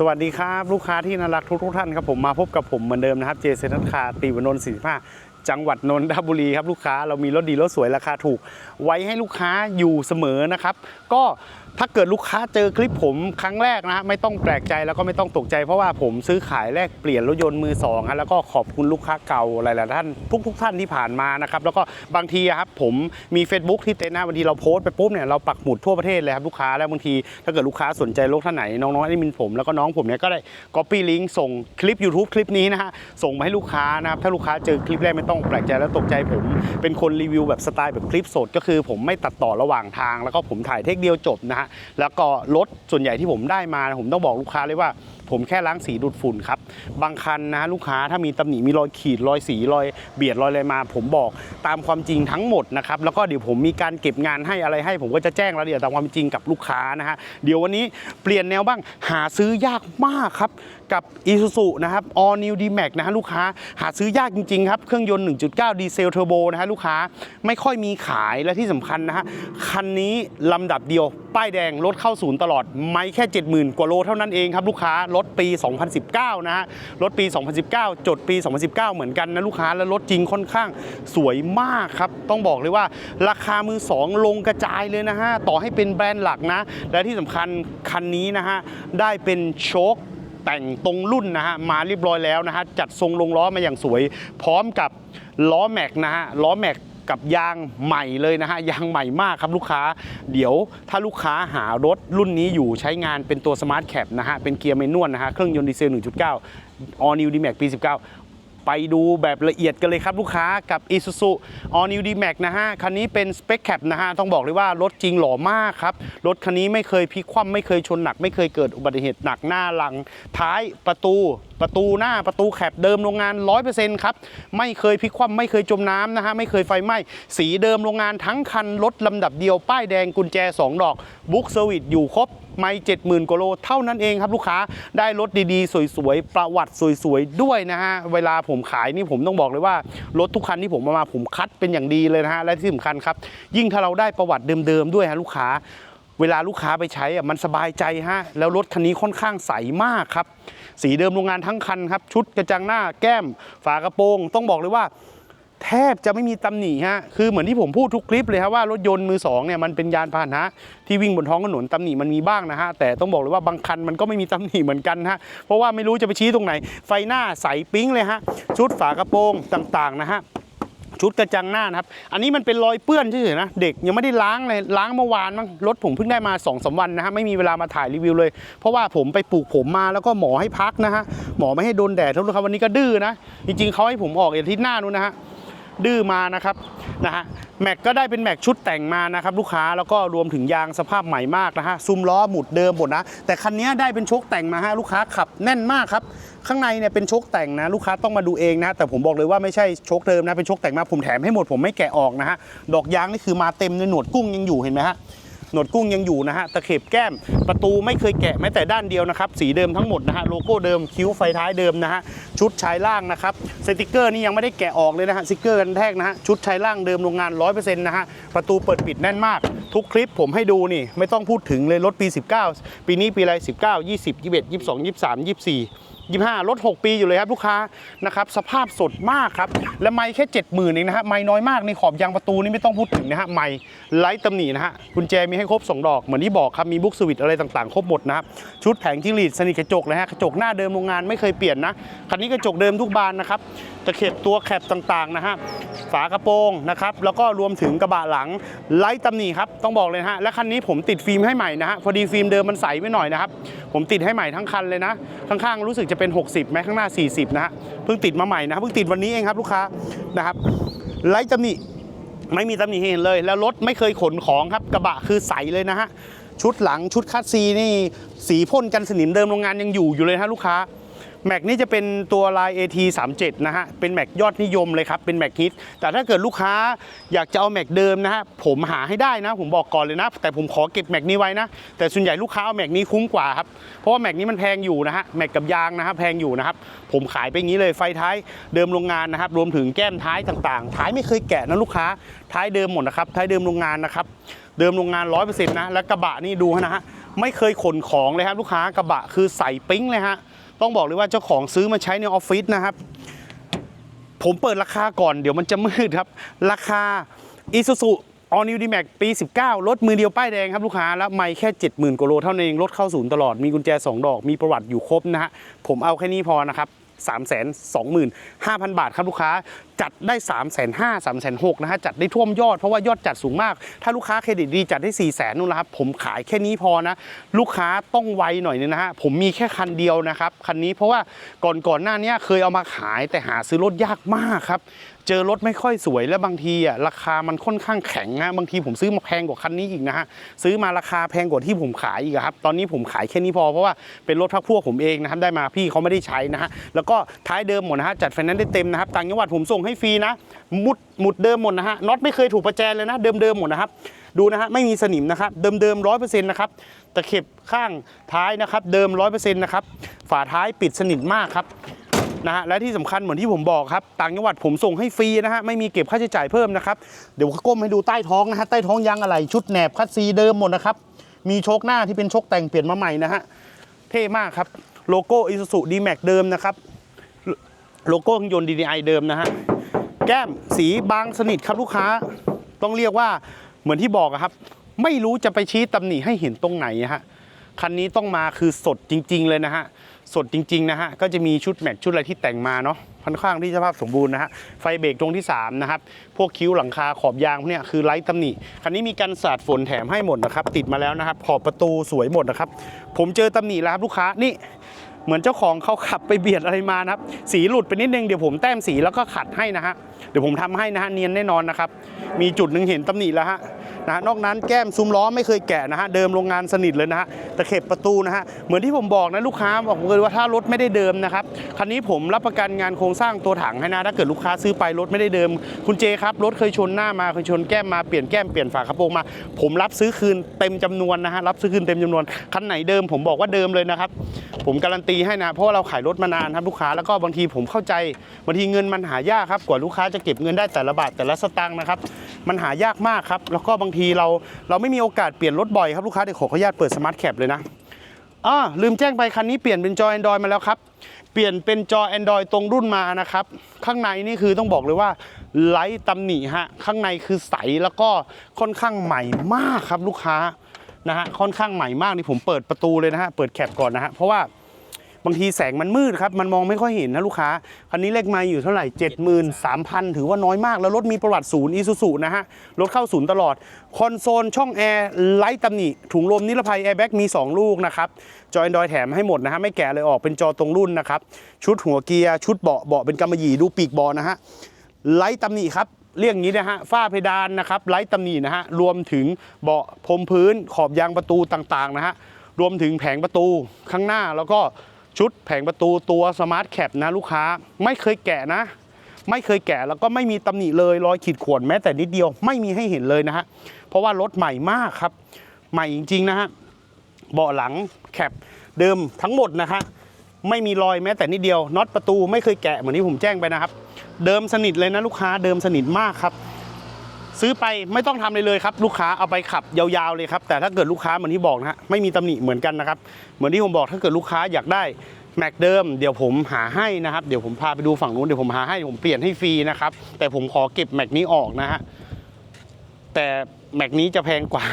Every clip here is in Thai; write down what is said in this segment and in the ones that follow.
สวัสดีครับ ลูกค้าที่น่ารักทุกทุกท่านครับผมมาพบกับผมเหมือนเดิมนะครับเจเซนท์คาตีวนนท์45 จังหวัดนนทบุรีครับลูกค้าเรามีรถดีรถสวยราคาถูก ไว้ให้ลูกค้าอยู่เสมอนะครับ ก็ ถ้าเกิดลูกค้าเจอคลิปผมครั้งแรกนะฮะไม่ต้องแปลกใจแล้วก็ไม่ต้องตกใจเพราะว่าผมซื้อขายแลกเปลี่ยนรถยนต์มือสองฮะแล้วก็ขอบคุณลูกค้าเก่าหลายๆท่านทุกๆท่านที่ผ่านมานะครับแล้วก็บางทีครับผมมี Facebook ที่เต็นท์นะบางทีเราโพสต์ไปปุ๊บเนี่ยเราปักหมุดทั่วประเทศเลยครับลูกค้าแล้วบางทีถ้าเกิดลูกค้าสนใจรถท่านไหนน้องๆที่มินผมแล้วก็น้องผมเนี่ยก็ได้ Copy Link ส่งคลิป YouTube คลิปนี้นะฮะส่งมาให้ลูกค้านะครับถ้าลูกค้าเจอคลิปแรกไม่ต้องแปลกใจแล้วตกใจผม เป็นคนรีวิวแบบสไตล์แบบคลิปสดก็คือ ผมไม่ตัดต่อระหว่างทาง แล้วก็ผมถ่ายเทคเดียวจบนะฮะแล้วก็รถส่วนใหญ่ที่ผมได้มา ผมต้องบอกลูกค้าเลยว่า ผมแค่ล้างสีดูดฝุ่นครับ บางคันนะลูกค้าถ้ามีตำหนิมีรอยขีดรอยสีรอยเบียดรอยอะไรมา ผมบอกตามความจริงทั้งหมดนะครับแล้วก็เดี๋ยวผมมีการเก็บงานให้อะไรให้ ผมก็จะแจ้งรายละเอียดตามความจริงกับลูกค้านะฮะเดี๋ยววันนี้เปลี่ยนแนวบ้างหาซื้อยากมากครับกับ Isuzu นะครับ All New D-Max นะฮะลูกค้าหาซื้อยากจริงๆครับ เครื่องยนต์ 1.9 ดีเซลเทอร์โบนะฮะลูกค้าไม่ค่อยมีขายและที่สำคัญนะฮะ คันนี้ลำดับเดียว ป้ายแดงรถเข้าศูนย์ตลอด ไม่แค่ 70,000 กว่าโลเท่านั้นเองครับลูกค้ารถปี 2019 นะฮะรถปี 2019 จดปี 2019 เหมือนกันนะลูกค้าและรถจริงค่อนข้างสวยมากครับ ต้องบอกเลยว่าราคามือ 2 ลงกระจายเลยนะฮะต่อให้เป็นแบรนด์หลักนะ และที่สำคัญคันนี้นะฮะได้เป็นโชค แต่งตรงรุ่นนะฮะมาเรียบร้อยแล้วนะฮะจัดทรงลงล้อมาอย่างสวย พร้อมกับล้อแม็กนะฮะล้อแม็กกับยางใหม่เลยนะฮะยางใหม่มากครับลูกค้า เดี๋ยวถ้าลูกค้าหารถรุ่นนี้อยู่ใช้งานเป็นตัวสมาร์ทแคปนะฮะเป็นเกียร์เมนวลนะฮะเครื่องยนต์ดีเซล 1.9 All New D-Max ปี 19 ไปดูแบบละเอียดกันเลยครับลูกค้ากับ Isuzu All New D-Max นะฮะ คันนี้เป็น Spec Cap นะฮะ ต้องบอกเลยว่ารถจริงหล่อมากครับ รถคันนี้ไม่เคยพลิกคว่ำไม่เคยชนหนัก ไม่เคยเกิดอุบัติเหตุหนักหน้าหลัง ท้ายประตู ประตูหน้าประตูแคปเดิมโรงงาน 100%ครับ ไม่เคยพลิกคว่ำไม่เคยจมน้ำนะฮะ ไม่เคยไฟไหม้ สีเดิมโรงงานทั้งคันรถลำดับเดียว ป้ายแดงกุญแจ 2 ดอก บุ๊กเซอร์วิสอยู่ครบ ไม่เจ็ดหมื่นกว่าโลเท่านั้นเองครับลูกค้าได้รถดีๆ สวยๆ ประวัติสวยๆ ด้วยนะฮะ เวลาผมขายนี่ผมต้องบอกเลยว่า รถทุกคันที่ผมเอามาผมคัดเป็นอย่างดีเลยนะฮะและที่สำคัญครับ ยิ่งถ้าเราได้ประวัติเดิมๆด้วยฮะลูกค้าเวลาลูกค้าไปใช้อะมันสบายใจฮะแล้วรถคันนี้ค่อนข้างใสมากครับ สีเดิมโรงงานทั้งคันครับ ชุดกระจังหน้าแก้ม ฝากระโปรง ต้องบอกเลยว่า แทบจะไม่มีตำหนิฮะ คือเหมือนที่ผมพูดทุกคลิปเลยครับว่ารถยนต์มือสองเนี่ยมันเป็นยานพาหนะที่วิ่งบนท้องถนนตำหนิมันมีบ้างนะฮะ แต่ต้องบอกเลยว่าบางคันมันก็ไม่มีตำหนิเหมือนกันฮะ เพราะว่าไม่รู้จะไปชี้ตรงไหน ไฟหน้าใสปิ๊งเลยฮะ ชุดฝากระโปรงต่างๆนะฮะ ชุดกระจังหน้านะครับ อันนี้มันเป็นรอยเปื้อนเฉยๆนะ เด็กยังไม่ได้ล้างเลย ล้างเมื่อวานมั้ง รถผมเพิ่งได้มา2อสวันนะฮะ ไม่มีเวลามาถ่ายรีวิวเลย เพราะว่าผมไปปลูกผมมาแล้วก็หมอให้พักนะฮะ หมอไม่ให้โดนแดดทุกคนครับวันนี้ก็ดื้อนะ จริงๆเขาให้ผมออกอาทิตย์หน้านู้นนะฮะ ดื้อมานะครับ นะฮะแม็กก็ได้เป็นแม็กชุดแต่งมานะครับลูกค้าแล้วก็รวมถึงยางสภาพใหม่มากนะฮะซุ้มล้อหมุดเดิมหมดนะ แต่คันนี้ได้เป็นโชคแต่งมาฮะลูกค้าขับแน่นมากครับข้างในเนี่ยเป็นโชคแต่งนะลูกค้าต้องมาดูเองนะแต่ผมบอกเลยว่าไม่ใช่โชคเดิมนะเป็นโชคแต่งมาผมแถมให้หมดผมไม่แกะออกนะฮะดอกยางนี่คือมาเต็มในหนวดกุ้งยังอยู่เห็นไหมฮะ หนวดกุ้งยังอยู่นะฮะตะเข็บแก้มประตูไม่เคยแกะแม้แต่ด้านเดียวนะครับสีเดิมทั้งหมดนะฮะโลโก้เดิมคิ้วไฟท้ายเดิมนะฮะชุดชายล่างนะครับสติกเกอร์นี่ยังไม่ได้แกะออกเลยนะฮะสติกเกอร์กันแทกนะฮะชุดชายล่างเดิมโรงงาน 100%นะฮะประตูเปิดปิดแน่นมาก ทุกคลิปผมให้ดูนี่ไม่ต้องพูดถึงเลยรถปี 19 ปีนี้ปีอะไร19 20 21 22 23 24 25 รถ 6 ปีอยู่เลยครับลูกค้านะครับสภาพสดมากครับ และไม่แค่ 70,000เองนะฮะไม่น้อยมากในขอบยางประตูนี่ไม่ต้องพูดถึงนะฮะไม่ไร้ตำหนินะฮะกุญแจมีให้ครบ 2 ดอกเหมือนที่บอกครับมีบุ๊กสวิตอะไรต่างๆ ครบหมดนะครับชุดแผงจิ้งหรีดสนิทกระจกเลยฮะกระจกหน้าเดิมโรงงานไม่เคยเปลี่ยนนะคันนี้กระจกเดิมทุกบานนะครับตะเข็บตัวแคบต่างๆนะฮะฝากระโปรงนะครับแล้วก็รวมถึงกระบะหลังไร้ตำหนิครับต้องบอกเลยฮะและคันนี้ผมติดฟิล์มให้ใหม่นะฮะพอดีฟิล์มเดิมมันใสไปหน่อยนะครับ ผมติดให้ใหม่ทั้งคันเลยนะ ข้างๆรู้สึกจะเป็น 60ไหมข้างหน้า 40 นะฮะเพิ่งติดมาใหม่นะเพิ่งติดวันนี้เองครับลูกค้านะครับไร้ตำหนิไม่มีตำหนิเห็นเลย แล้วรถไม่เคยขนของครับกระบะคือใสเลยนะฮะชุดหลังชุดคัดซีนี่สีพ่นกันสนิมเดิมโรงงานยังอยู่อยู่เลยฮะลูกค้า แม็กนี่จะเป็นตัวลาย AT 37 นะฮะ เป็นแม็กยอดนิยมเลยครับ เป็นแม็กฮิต แต่ถ้าเกิดลูกค้าอยากจะเอาแม็กเดิมนะฮะ ผมหาให้ได้นะ ผมบอกก่อนเลยนะ แต่ผมขอเก็บแม็กนี้ไว้นะ แต่ส่วนใหญ่ลูกค้าเอาแม็กนี้คุ้มกว่าครับ เพราะว่าแม็กนี้มันแพงอยู่นะฮะ แม็กกับยางนะฮะแพงอยู่นะครับ ผมขายไปอย่างนี้เลย ไฟท้ายเดิมโรงงานนะครับ รวมถึงแก้มท้ายต่างๆ ท้ายไม่เคยแกะนะลูกค้า ท้ายเดิมหมดนะครับ ท้ายเดิมโรงงานนะครับเดิมโรงงาน 100%นะ แล้วกระบะนี่ดูนะฮะ ไม่เคยขนของเลยครับลูกค้ากระบะคือใส่ปิ๊งเลยฮะ ต้องบอกเลยว่าเจ้าของซื้อมาใช้ในออฟฟิศนะครับ ผมเปิดราคาก่อนเดี๋ยวมันจะมืดครับ ราคา Isuzu All New D-Max ปี 19 รถมือเดียวป้ายแดงครับลูกค้า แล้วไม่แค่ 70,000กว่าโลเท่านั้นเอง รถเข้าศูนย์ตลอด มีกุญแจ 2 ดอก มีประวัติอยู่ครบนะฮะ ผมเอาแค่นี้พอนะครับ3 2 5 0 0 0 บาทครับลูกค้า จัดได้3 5 0 0 0 3 6 0 0นหกนะฮะจัดได้ท่วมยอดเพราะว่ายอดจัดสูงมาก ถ้าลูกค้าเครดิตดีจัดได้4 0 0 0 0 0นู่นละครับผมขายแค่นี้พอนะ ลูกค้าต้องไวหน่อยนึงนะฮะผมมีแค่คันเดียวนะครับคันนี้เพราะว่าก่อนก่อนหน้านี้เคยเอามาขายแต่หาซื้อรถยากมากครับเจอรถไม่ค่อยสวยและบางทีอะราคามันค่อนข้างแข็งนะบางทีผมซื้อมาแพงกว่าคันนี้อีกนะฮะซื้อมาราคาแพงกว่าที่ผมขายอีกครับตอนนี้ผมขายแค่นี้พอเพราะว่าเป็นรถพักพวกผมเองนะครับได้มาพี่เขาไม่ได้ใช้นะฮะแล้วก็ท้ายเดิมหมดนะฮะจัดไฟแนนซ์ได้เต็มนะครับต่างจังหวัดผมส่งให้ฟรีนะมุดหมุดเดิมหมดนะฮะน็อตไม่เคยถูกประแจเลยนะเดิมเดิมหมดนะครับดูนะฮะไม่มีสนิมนะครับเดิมเดิมร้อยเปอร์เซ็นต์นะครับตะเข็บข้างท้ายนะครับเดิมร้อยเปอร์เซ็นต์นะครับฝาท้ายปิดสนิทมากครับนะฮะและที่สำคัญเหมือนที่ผมบอกครับต่างจังหวัดผมส่งให้ฟรีนะฮะไม่มีเก็บค่าใช้จ่ายเพิ่มนะครับเดี๋ยวก้มให้ดูใต้ท้องนะฮะใต้ท้องยางอะไรชุดแหนบคัดซีเดิมหมดนะครับมีโชคหน้าที่เป็นโชคแต่งเปลี่ยนมาใหม่นะฮะเท่มากครับโลโก้อิซูซุดีแม็กเดิมนะครับโลโก้เครื่องยนต์ DDI เดิมนะฮะ แก้มสีบางสนิทครับลูกค้า ต้องเรียกว่าเหมือนที่บอกครับ ไม่รู้จะไปชี้ตำหนิให้เห็นตรงไหนฮะคันนี้ต้องมาคือสดจริง ๆ เลยนะฮะสดจริงๆนะฮะก็จะมีชุดแม็กชุดอะไรที่แต่งมาเนาะค่อนข้างที่สภาพสมบูรณ์นะฮะไฟเบรกตรงที่3นะครับพวกคิ้วหลังคาขอบยางเนี่ยคือไร้ตำหนิคันนี้มีกันสาดฝนแถมให้หมดนะครับติดมาแล้วนะครับขอบประตูสวยหมดนะครับผมเจอตำหนิแล้วครับลูกค้านี่ เหมือนเจ้าของเขาขับไปเบียดอะไรมานะครับ สีหลุดไปนิดนึงเดี๋ยวผมแต้มสีแล้วก็ขัดให้นะฮะเดี๋ยวผมทำให้นะฮะเนียนแน่นอนนะครับ มีจุดหนึ่งเห็นตำหนิแล้วฮะ นะนอกนั้นแก้มซุ้มล้อไม่เคยแกะนะฮะเดิมโรงงานสนิทเลยนะฮะตะเข็บประตูนะฮะเหมือนที่ผมบอกนะลูกค้าบอกเลยว่าถ้ารถไม่ได้เดิมนะครับคันนี้ผมรับประกันงานโครงสร้างตัวถังให้นะถ้าเกิดลูกค้าซื้อไปรถไม่ได้เดิม คุณเจครับรถเคยชนหน้ามาเคยชนแก้มมาเปลี่ยนแก้มเปลี่ยนฝากระโปรงมา ผมรับซื้อคืนเต็มจำนวนนะฮะรับซื้อคืนเต็มจำนวนคันไหนเดิมผมบอกว่าเดิมเลยนะครับผมการันตีให้นะเพราะว่าเราขายรถมานานครับลูกค้าแล้วก็บางทีผมเข้าใจบางทีเงินมันหายากครับกว่าลูกค้าจะเก็บเงินได้แต่ละบาทแต่ละสตางค์นะครับมันหายากมากครับแล้วก็บางทีเราเราไม่มีโอกาสเปลี่ยนรถบ่อยครับลูกค้าเดี๋ยวขออนุญาตเปิดสมาร์ทแคปเลยนะอ่าลืมแจ้งไปคันนี้เปลี่ยนเป็นจอ Android มาแล้วครับ เปลี่ยนเป็นจอ Android ตรงรุ่นมานะครับ ข้างในนี่คือต้องบอกเลยว่าไร้ตำหนิฮะ ข้างในคือใสแล้วก็ค่อนข้างใหม่มากครับลูกค้านะฮะค่อนข้างใหม่มากนี่ผมเปิดประตูเลยนะฮะเปิดแคปก่อนนะฮะเพราะว่า บางทีแสงมันมืดครับ มันมองไม่ค่อยเห็นนะลูกค้า คันนี้เลขไมาอยู่เท่าไหร่ 73,000 ถือว่าน้อยมาก แล้วรถมีประวัติศูนย์อีซูซูนะฮะ รถเข้าศูนย์ตลอด คอนโซลช่องแอร์ไร้ตำหนิ ถุงลมนิรภัยแอร์แบ็กมี 2 ลูกนะครับ จอ Android แถมให้หมดนะฮะ ไม่แกะเลยออกเป็นจอตรงรุ่นนะครับ ชุดหัวเกียร์ ชุดเบาะ เบาะเป็นกำมะหยี่ดูปีกบาะนะฮะ ไร้ตำหนิครับเรียกงี้นะฮะฝ้าเพดานนะครับไร้ตำหนินะฮะรวมถึงเบาะพรมพื้นขอบยางประตูต่างๆนะฮะรวมถึงแผงประตูข้างหน้าแล้วก็ ชุดแผงประตูตัวสมาร์ทแคปนะลูกค้าไม่เคยแกะนะ ไม่เคยแกะแล้วก็ไม่มีตำหนิเลยรอยขีดข่วนแม้แต่นิดเดียวไม่มีให้เห็นเลยนะฮะเพราะว่ารถใหม่มากครับ ใหม่จริงๆนะฮะเบาะหลังแคปเดิมทั้งหมดนะฮะไม่มีรอยแม้แต่นิดเดียวน็อตประตูไม่เคยแกะเหมือนที่ผมแจ้งไปนะครับ เดิมสนิทเลยนะลูกค้าเดิมสนิทมากครับ ซื้อไปไม่ต้องทำเลยเลยครับ ลูกค้าเอาไปขับยาวๆเลยครับ แต่ถ้าเกิดลูกค้าเหมือนที่บอกนะฮะไม่มีตำหนิเหมือนกันนะครับ เหมือนที่ผมบอกถ้าเกิดลูกค้าอยากได้แม็กเดิมเดี๋ยวผมหาให้นะครับ เดี๋ยวผมพาไปดูฝั่งนู้นเดี๋ยวผมหาให้ผมเปลี่ยนให้ฟรีนะครับ แต่ผมขอเก็บแม็กนี้ออกนะฮะแต่แม็กนี้จะแพงกว่า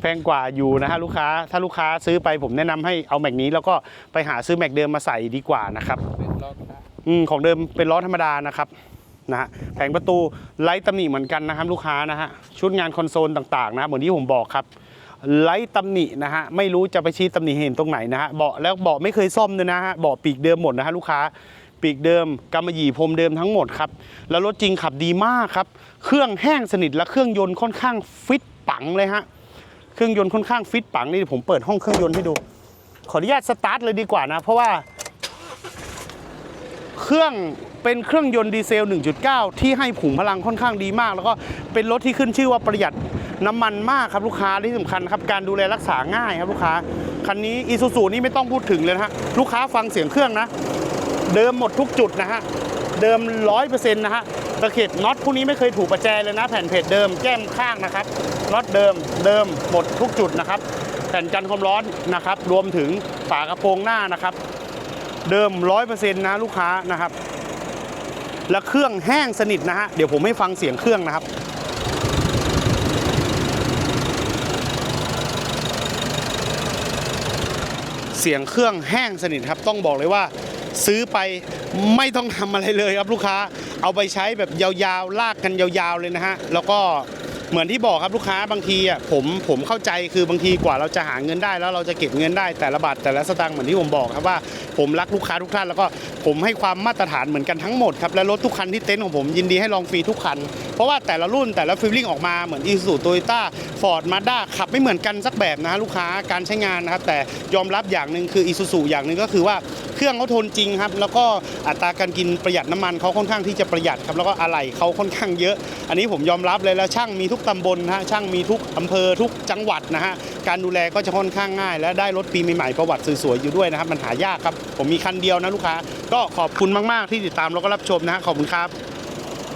แพงกว่าอยู่นะฮะลูกค้าถ้าลูกค้าซื้อไปผมแนะนำให้เอาแม็กนี้แล้วก็ไปหาซื้อแม็กเดิมมาใส่ดีกว่านะครับอืมของเดิมเป็นล้อธรรมดานะครับ นะฮะแผงประตูไร้ตำหนิเหมือนกันนะครับลูกค้านะฮะชุดงานคอนโซลต่างๆนะเหมือนที่ผมบอกครับไร้ตำหนินะฮะไม่รู้จะไปชี้ตำหนิเห็นตรงไหนนะฮะเบาะแล้วเบาะไม่เคยซ่อมเลยนะฮะเบาะปีกเดิมหมดนะฮะลูกค้าปีกเดิมกำมะหยี่พรมเดิมทั้งหมดครับแล้วรถจริงขับดีมากครับเครื่องแห้งสนิทและเครื่องยนต์ค่อนข้างฟิตปังเลยฮะเครื่องยนต์ค่อนข้างฟิตปังนี่ผมเปิดห้องเครื่องยนต์ให้ดู ขออนุญาตสตาร์ทเลยดีกว่านะ เพราะว่า เครื่อง เป็นเครื่องยนต์ดีเซล 1.9 ที่ให้ผงพลังค่อนข้างดีมาก แล้วก็เป็นรถที่ขึ้นชื่อว่าประหยัดน้ำมันมากครับลูกค้าที่สำคัญครับการดูแลรักษาง่ายครับลูกค้าคันนี้อีซูซูนี่ไม่ต้องพูดถึงเลยนะฮะลูกค้าฟังเสียงเครื่องนะ เดิมหมดทุกจุดนะฮะเดิมร้อยเปอร์เซ็นต์นะฮะตะเข็บน็อตพวกนี้ไม่เคยถูกประแจเลยนะแผ่นเพจเดิมแก้มข้างนะครับน็อตเดิมเดิมหมดทุกจุดนะครับ แผ่นกันความร้อนนะครับ รวมถึงฝากระโปรงหน้านะครับ เดิม 100%นะลูกค้านะครับ และเครื่องแห้งสนิทนะฮะเดี๋ยวผมให้ฟังเสียงเครื่องนะครับเสียงเครื่องแห้งสนิทครับต้องบอกเลยว่า ซื้อไปไม่ต้องทำอะไรเลยครับลูกค้า เอาไปใช้แบบยาวๆ ลากกันยาวๆเลยนะฮะ แล้วก็ เหมือนที่บอกครับลูกค้าบางทีอะผมผมเข้าใจคือบางทีกว่าเราจะหาเงินได้ แล้วเราจะเก็บเงินได้แต่ละบาทแต่ละสตางค์เหมือนที่ผมบอกครับว่าผมรักลูกค้าทุกท่านแล้วก็ผมให้ความมาตรฐานเหมือนกันทั้งหมดครับและรถทุกคันที่เต็นท์ของผมยินดีให้ลองฟรีทุกคัน เพราะว่าแต่ละรุ่นแต่ละฟีลลิ่งออกมาเหมือนอีซูโตโยต้าฟอร์ดมาด้าขับไม่เหมือนกันสักแบบนะฮะลูกค้าการใช้งานนะครับแต่ยอมรับอย่างหนึ่งคืออีซูซูอย่างหนึ่งก็คือว่า เครื่องเขาทนจริงครับ แล้วก็อัตราการกินประหยัดน้ำมันเขาค่อนข้างที่จะประหยัดครับแล้วก็อะไหล่เขาค่อนข้างเยอะ อันนี้ผมยอมรับเลยแล้วช่างมีทุกตำบลนะฮะช่างมีทุกอำเภอทุกจังหวัดนะฮะการดูแลก็จะค่อนข้างง่าย และได้รถปีใหม่ๆประวัติสวยๆอยู่ด้วยนะครับมันหายากครับ ผมมีคันเดียวนะลูกค้า ก็ขอบคุณมากๆที่ติดตามแล้วก็รับชมนะฮะขอบคุณครับ